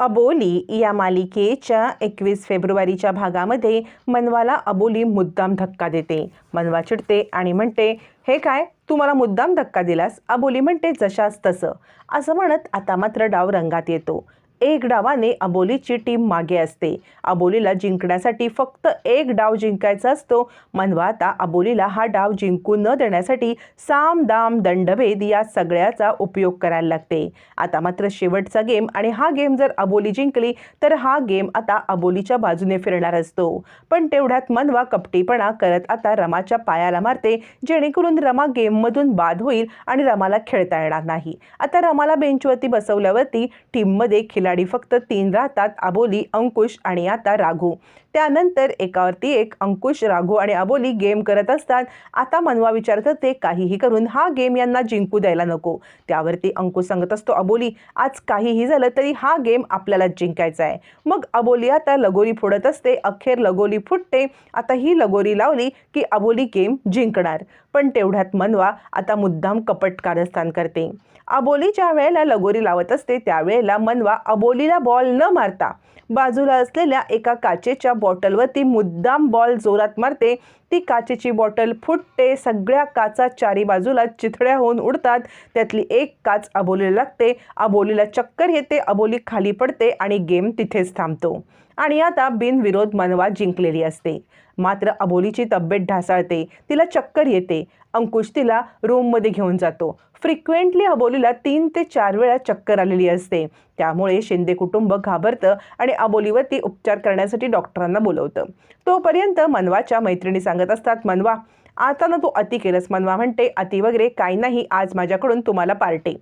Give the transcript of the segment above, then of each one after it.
अबोली या मालिकेच्या एकवीस फेब्रुवारीच्या भागामध्ये मनवाला अबोली मुद्दाम धक्का देते. मनवा चिडते आणि म्हणते हे काय? तू मला मुद्दाम धक्का दिलास? अबोली म्हणते जशास तसं. असं म्हणत आता मात्र डाव रंगात येतो. एक डावाने अबोलीची टीम मागे असते. अबोलीला जिंकण्यासाठी फक्त एक डाव जिंकायचा असतो. मनवा आता अबोलीला हा डाव जिंकू न देण्यासाठी साम दाम दंडभेद या सगळ्याचा उपयोग करायला लागते. आता मात्र शेवटचा गेम आणि हा गेम जर अबोली जिंकली तर हा गेम आता अबोलीच्या बाजूने फिरणार असतो. पण तेवढ्यात मनवा कपटीपणा करत आता रमाच्या पायाला मारते जेणेकरून रमा गेममधून बाद होईल आणि रमाला खेळता येणार नाही. आता रमाला बेंचवरती बसवल्यावरती टीममध्ये खिलाडी फक्त तीन राहतात अबोली अंकुश आणि आता राघू. त्यानंतर एकावरती एक अंकुश राघू आणि अबोली गेम करत असतात. आता मनवा विचार करते काहीही करून हा गेम यांना जिंकू द्यायला नको. त्यावरती अंकुश सांगत असतो अबोली आज काहीही झालं तरी हा गेम आपल्यालाच जिंकायचा आहे. मग अबोली आता लगोरी फोडत असते अखेर लगोरी फुटते. आता ही लगोरी लावली की अबोली गेम जिंकणार. पण तेवढ्यात मनवा आता मुद्दाम कपट कारस्थान करते. अबोली ज्या वेळेला लगोरी लावत असते त्यावेळेला मनवा अबोलीला बॉल न मारता बाजूला असलेल्या एका काचेच्या बॉटलवरती मुद्दाम बॉल जोरात मारते. ती काचेची बॉटल फुटते. सगळ्या काचा चारी बाजूला चिथड्या होऊन उडतात. त्यातली एक काच अबोलीला लागते. अबोलीला चक्कर येते. अबोली खाली पडते आणि गेम तिथेच थांबतो. आणि आता बिनविरोध मनवा जिंकलेली असते. मात्र अबोलीची तब्येत ढासाळते तिला चक्कर येते अंकुश तिला रूममध्ये घेऊन जातो. फ्रिक्वेंटली अबोलीला तीन ते चार वेळा चक्कर आलेली असते. त्यामुळे शिंदे कुटुंब घाबरतं आणि अबोलीवरती उपचार करण्यासाठी डॉक्टरांना बोलवतं. तोपर्यंत मनवाच्या मैत्रिणी सांगत असतात मनवा आता ना तू अति केलंस. मनवा म्हणते अति वगैरे काही नाही आज माझ्याकडून तुम्हाला पार्टी.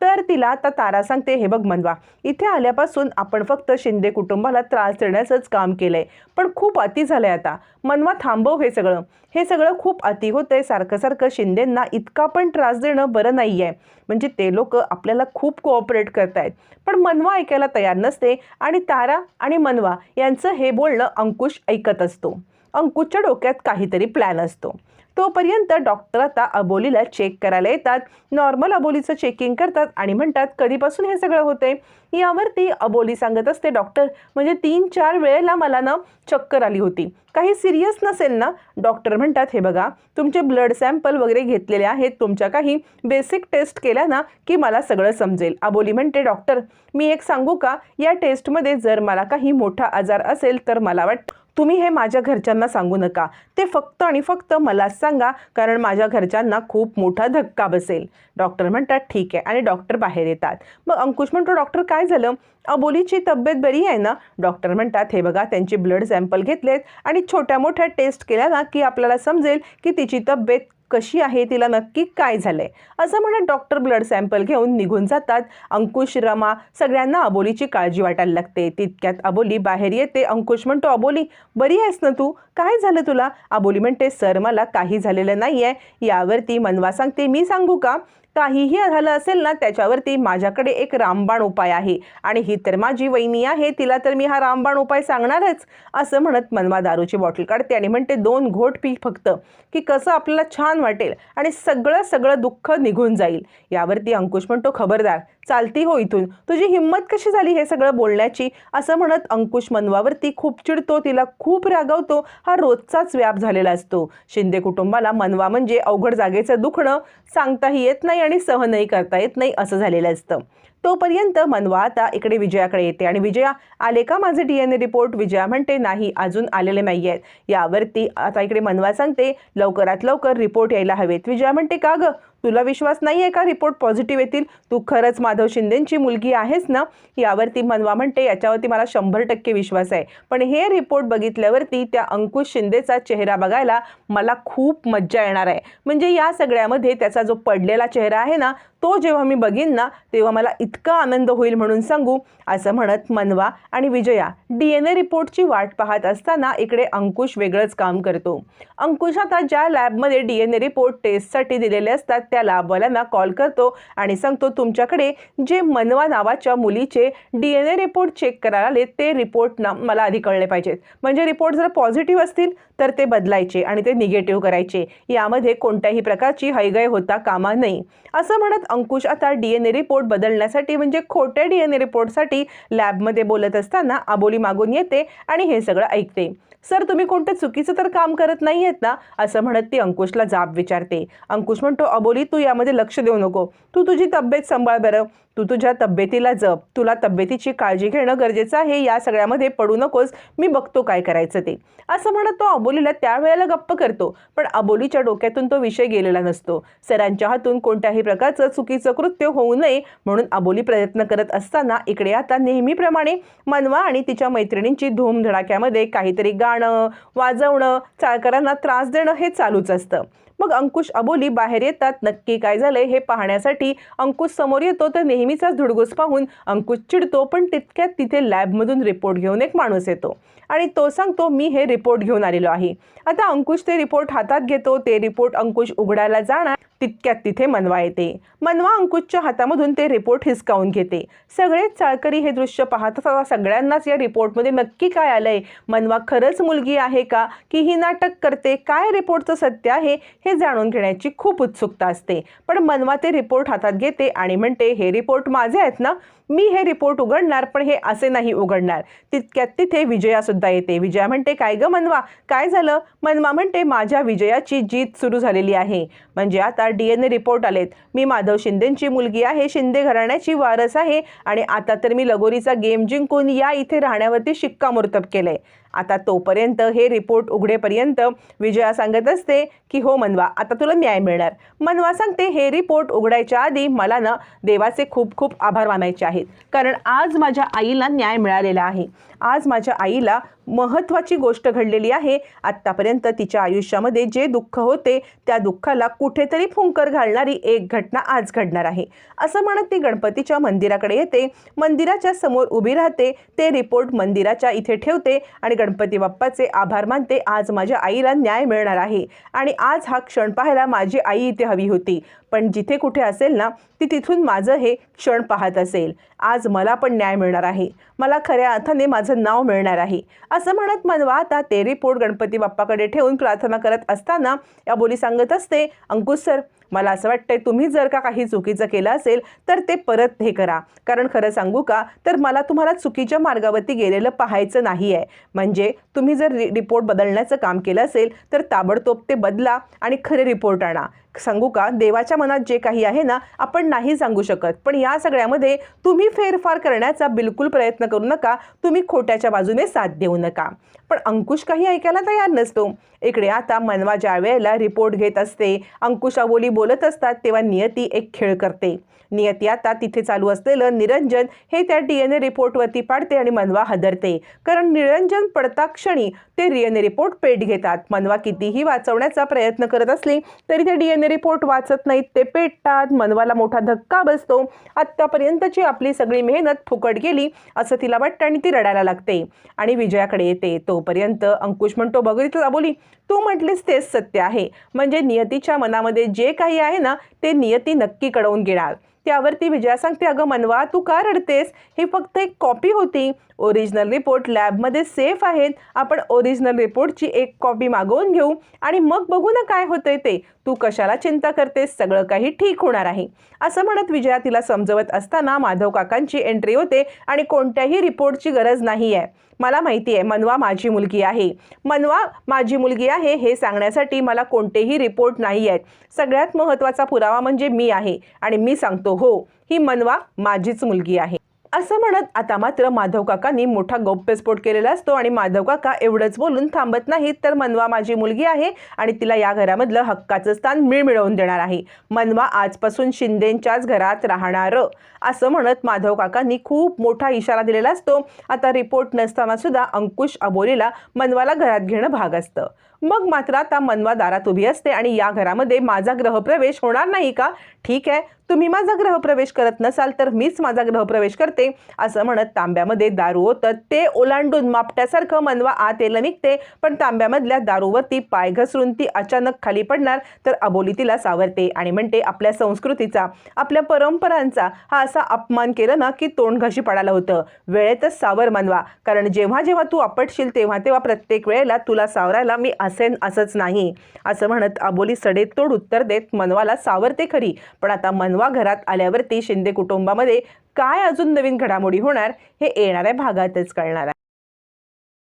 तर तिला आता तारा सांगते हे बघ मनवा इथे आल्यापासून आपण फक्त शिंदे कुटुंबाला त्रास देण्याचंच काम केलंय. पण खूप अति झालंय आता. मनवा थांबव हे सगळं. हे सगळं खूप अति होतंय. सारखं सारखं शिंदेंना इतका पण त्रास देणं बरं नाही आहे म्हणजे ते लोक आपल्याला खूप कोऑपरेट करतायत. पण मनवा ऐकायला तयार नसते आणि तारा आणि मनवा यांचं हे बोलणं अंकुश ऐकत असतो. अंकुशच्या डोक्यात काहीतरी प्लॅन असतो. तोपर्यंत डॉक्टर आता अबोलीला चेक करायला येतात. नॉर्मल अबोलीचं चेकिंग करतात आणि म्हणतात कधीपासून हे सगळं होते यावरती अबोली सांगत असते डॉक्टर म्हणजे तीन चार वेळेला मला ना चक्कर आली होती. काही सिरियस नसेल ना? डॉक्टर म्हणतात हे बघा तुमचे ब्लड सॅम्पल वगैरे घेतलेले आहेत तुमच्या काही बेसिक टेस्ट केल्या ना की मला सगळं समजेल. अबोली म्हणते डॉक्टर मी एक सांगू का? या टेस्टमध्ये जर मला काही मोठा आजार असेल तर मला वाटतं तुम्ही हे माझ्या घरच्यांना सांगू नका. ते फक्त आणि फक्त मलाच सांगा कारण माझ्या घरच्यांना खूप मोठा धक्का बसेल. डॉक्टर म्हणतात ठीक आहे. आणि डॉक्टर बाहेर येतात. मग अंकुश म्हणतो डॉक्टर काय झालं? अबोलीची तब्येत बरी आहे ना? डॉक्टर म्हणतात हे बघा त्यांची ब्लड सॅम्पल घेतलेत आणि छोट्या मोठ्या टेस्ट केल्या ना की आपल्याला समजेल की तिची तब्येत कशी आहे तिला नक्की काय झालं आहे असं म्हणत डॉक्टर ब्लड सॅम्पल घेऊन निघून जातात. अंकुश रमा सगळ्यांना अबोलीची काळजी वाटायला लागते. तितक्यात अबोली बाहेर येते. अंकुश म्हणतो अबोली बरी आहेस ना तू? काय झालं तुला? अबोली म्हणते सर मला काही झालेलं नाही आहे यावरती मनवा सांगते. मी सांगू का? काहीही झालं असेल ना त्याच्यावरती माझ्याकडे एक रामबाण उपाय आहे. आणि ही तर माझी वहिनी आहे तिला तर मी हा रामबाण उपाय सांगणारच असं म्हणत मनवा दारूची बॉटल काढते आणि म्हणते दोन घोट पी फक्त की कसं आपल्याला छान वाटेल आणि सगळं सगळं दुःख निघून जाईल. यावरती अंकुश म्हणतो खबरदार चालती हो इथून. तुझी हिंमत कशी झाली हे सगळं बोलण्याची? असं म्हणत अंकुश मनवावरती खूप चिडतो तिला खूप रागवतो हा रोजचाच व्याप झालेला असतो. शिंदे कुटुंबाला मनवा म्हणजे अवघड जागेचं दुखणं सांगताही येत नाही आणि सहनही करता येत नाही असं झालेलं असतं. तोपर्यंत मनवा आता इकडे विजयाकडे येते. आणि विजया आले का माझे D N A report Vijaya म्हणते नाही अजून आलेले नाही आहेत यावरती आता इकडे मनवा सांगते लवकरात लवकर रिपोर्ट यायला हवेत. विजया म्हणते का गं? तुला विश्वास नाही आहे का रिपोर्ट पॉझिटिव्ह येतील? तू खरंच माधव शिंदेंची मुलगी आहेस ना? यावरती मनवा म्हणते याच्यावरती मला शंभर टक्के विश्वास आहे. पण हे रिपोर्ट बघितल्यावरती त्या अंकुश शिंदेचा चेहरा बघायला मला खूप मज्जा येणार आहे. म्हणजे या सगळ्यामध्ये त्याचा जो पडलेला चेहरा आहे ना तो जेव्हा मी बघीन ना तेव्हा मला इतका आनंद होईल म्हणून सांगू असं म्हणत मनवा आणि विजया डी एन ए रिपोर्टची वाट पाहत असताना इकडे अंकुश वेगळंच काम करतो. अंकुश आता ज्या लॅबमध्ये डी एन ए रिपोर्ट टेस्टसाठी दिलेले असतात त्या लॅबवाल्यांना कॉल करतो आणि सांगतो तुमच्याकडे जे मनवा नावाच्या मुलीचे D N A report check करायला आले ते रिपोर्ट ना मला आधी कळले पाहिजेत. म्हणजे रिपोर्ट जर पॉझिटिव्ह असतील तर ते बदलायचे आणि ते निगेटिव्ह करायचे. यामध्ये कोणत्याही प्रकारची हैगय होता कामा नाही असं म्हणत अंकुश आता डी एन ए रिपोर्ट बदलण्यासाठी रिपोर्टसाठी म्हणजे खोट्या डी एन ए रिपोर्टसाठी लॅबमध्ये बोलत असताना अबोली मागून येते आणि हे सगळं ऐकते. सर तुम्ही कोणतं चुकीचं तर काम करत नाही आहेत ना? असं म्हणत ती अंकुशला जाब विचारते. अंकुश म्हणतो अबोली तू यामध्ये लक्ष देऊ नको. तू तुझी तब्येत सांभाळ बरं. तू तुझ्या तब्येतीला जप. तुला तब्येतीची काळजी घेणं गरजेचं आहे. या सगळ्यामध्ये पडू नकोस. मी बघतो काय करायचं ते. असं म्हणत तो अबोलीला त्यावेळेला गप्प करतो. पण अबोलीच्या डोक्यातून तो विषय गेलेला नसतो. सरांच्या हातून कोणत्याही प्रकारचं चुकीचं कृत्य होऊ नये म्हणून अबोली प्रयत्न करत असताना इकडे आता नेहमीप्रमाणे मनवा आणि तिच्या मैत्रिणींची धूमधडाक्यामध्ये काहीतरी गाणं वाजवणं चाळकरांना त्रास देणं हे चालूच असतं. मग अंकुश अबोली बाहेर येतात. नक्की काय झालंय हे पाहण्यासाठी अंकुश समोर येतो. तर नेहमीचाच धुडगूस पाहून अंकुश चिडतो पण तितक्यात तिथे लॅबमधून रिपोर्ट घेऊन एक माणूस येतो आणि तो सांगतो मी हे रिपोर्ट घेऊन आलेलो आहे. आता अंकुश ते रिपोर्ट हातात घेतो. ते रिपोर्ट अंकुश उघडायला जाणार. तितक्यात तिथे मनवा येते. मनवा अंकुशच्या हातामधून ते रिपोर्ट हिसकावून घेते. सगळेच चाळकरी हे दृश्य पाहत असताना सगळ्यांनाच या रिपोर्टमध्ये नक्की काय आलंय? मनवा खरंच मुलगी आहे का? की ही नाटक करते? काय रिपोर्टचं सत्य आहे? हे जाणून घेण्याची खूप उत्सुकता असते. पण मनवा ते रिपोर्ट हातात घेते आणि म्हणते हे रिपोर्ट माझे आहेत ना? मी हे रिपोर्ट उघडणार पण हे असे नाही उघडणार. तितक्यात तिथे विजयासुद्धा येते. विजया म्हणते काय ग मनवा? काय झालं? मनवा म्हणते माझ्या विजयाची जीत सुरू झालेली आहे. म्हणजे आता डी एन ए रिपोर्ट आलेत. मी माधव शिंदेंची मुलगी आहे. शिंदे घराण्याची वारस आहे. आणि आता तर मी लगोरीचा गेम जिंकून या इथे राहण्यावरती शिक्कामोर्तब केलंय. आता तोपर्यंत हे रिपोर्ट उघडेपर्यंत विजया सांगत असते की हो मनवा आता तुला न्याय मिळणार. मनवा सांगते हे रिपोर्ट उघडायच्या आधी मला ना देवाचे खूप खूप आभार मानायचे आहेत. कारण आज माझ्या आईला न्याय मिळालेला आहे. आज माझ्या आईला महत्त्वाची गोष्ट घडलेली आहे. आत्तापर्यंत तिच्या आयुष्यामध्ये जे दुःख होते त्या दुःखाला कुठेतरी फुंकर घालणारी एक घटना आज घडणार आहे. असं म्हणत ती गणपतीच्या मंदिराकडे येते. मंदिराच्या समोर उभी राहते. ते रिपोर्ट मंदिराच्या इथे ठेवते आणि गणपती बाप्पाचे आभार मानते. आज माझ्या आईला न्याय मिळणार आहे. आणि आज हा क्षण पाहायला माझी आई इथे हवी होती. पण जिथे कुठे असेल ना ती तिथून माझं हे क्षण पाहत असेल. आज मला पण न्याय मिळणार आहे. मला खऱ्या अर्थाने माझं नाव मिळणार आहे. असं म्हणत मनवा आता तेरी पोट गणपती बाप्पाकडे ठेवून प्रार्थना करत असताना या बोली सांगत असते अंकुश सर मला असं वाटतंय तुम्ही जर का काही चुकीचं केलं असेल तर ते परत हे करा. कारण खरं सांगू का तर मला तुम्हाला चुकीच्या मार्गावरती गेलेलं पाहायचं नाही आहे म्हणजे तुम्ही जर रिपोर्ट बदलण्याचं काम केलं असेल तर ताबडतोब ते बदला आणि खरे रिपोर्ट आणा. सांगू का? देवाच्या मनात जे काही आहे ना आपण नाही सांगू शकत. पण या सगळ्यामध्ये तुम्ही फेरफार करण्याचा बिलकुल प्रयत्न करू नका. तुम्ही खोट्याच्या बाजूने साथ देऊ नका. पण अंकुश काही ऐकायला तयार नसतो. इकडे आता मनवा ज्या वेळेला रिपोर्ट घेत असते अंकुश अबोली बोलत असतात तेव्हा नियती एक खेळ करते. नियती आता तिथे चालू असलेलं निरंजन हे त्या डी एन ए रिपोर्टवरती पाडते आणि मनवा हदरते. कारण निरंजन पडताक्षणी ते डी एन ए रिपोर्ट पेट घेतात. मनवा कितीही वाचवण्याचा प्रयत्न करत असले तरी ते डी एन ए रिपोर्ट वाचत नाहीत ते पेटतात मनवाला मोठा धक्का बसतो. आत्तापर्यंतची आपली सगळी मेहनत फुकट गेली असं तिला वाटतं आणि ती रडायला लागते. आणि विजयाकडे येते. तोपर्यंत अंकुश म्हणतो बघितला बोली तू म्हटलीस तेच सत्य आहे. म्हणजे नियतीच्या मनामध्ये जे काही आहे ना ते नियती नक्की कळवून घेणार. त्यावरती विजया सांगते अगं मनवा तू का रडतेस? ही फक्त एक कॉपी होती. ओरिजिनल रिपोर्ट लॅबमध्ये सेफ आहेत. आपण ओरिजिनल रिपोर्टची एक कॉपी मागवून घेऊ. आणि मग बघू ना काय होतंय ते. तू कशाला चिंता करतेस? सगळं काही ठीक होणार आहे. असं म्हणत विजया तिला समजवत असताना माधव काकांची एंट्री होते आणि कोणत्याही रिपोर्टची गरज नाही आहे मला माहिती आहे मनवा माझी मुलगी आहे. मनवा माझी मुलगी आहे हे सांगण्यासाठी मला कोणतेही रिपोर्ट नाही आहेत सगळ्यात महत्त्वाचा पुरावा म्हणजे मी आहे आणि मी सांगतो हो ही मनवा माझीच मुलगी आहे. असं म्हणत आता मात्र माधव काकांनी मोठा गौप्यस्फोट केलेला असतो आणि माधव काका एवढंच बोलून थांबत नाहीत तर मनवा माझी मुलगी आहे आणि तिला या घरामधलं हक्काचं स्थान मिळ मिळवून देणार आहे. मनवा आजपासून शिंदेंच्याच घरात राहणार असं म्हणत माधव काकांनी खूप मोठा इशारा दिलेला असतो. आता रिपोर्ट नसताना सुद्धा अंकुश अबोलीला मनवाला घरात घेणं भाग असतं. मग मात्र आता मनवा दारात उभी असते आणि या घरामध्ये माझा ग्रहप्रवेश होणार नाही का? ठीक आहे. तुम्ही माझा ग्रहप्रवेश करत नसाल तर मीच माझा ग्रहप्रवेश करते असं म्हणत तांब्यामध्ये दारू होतं ते ओलांडून मापट्यासारखं मनवा आत येलं निघते. पण तांब्यामधल्या दारूवरती पाय घसरून ती अचानक खाली पडणार तर अबोली तिला सावरते आणि म्हणते आपल्या संस्कृतीचा आपल्या परंपरांचा हा असा अपमान केलं ना की तोंड घशी पडायला होतं. वेळेतच सावर मनवा. कारण जेव्हा जेव्हा तू आपटशील तेव्हा तेव्हा प्रत्येक वेळेला तुला सावरायला मी असेन असंच नाही. असं म्हणत अबोली सडेतोड उत्तर देत मनवाला सावरते खरी. पण आता मनवा घरात आल्यावरती शिंदे कुटुंबामध्ये काय अजून नवीन घडामोडी होणार हे येणाऱ्या भागातच कळणार आहे.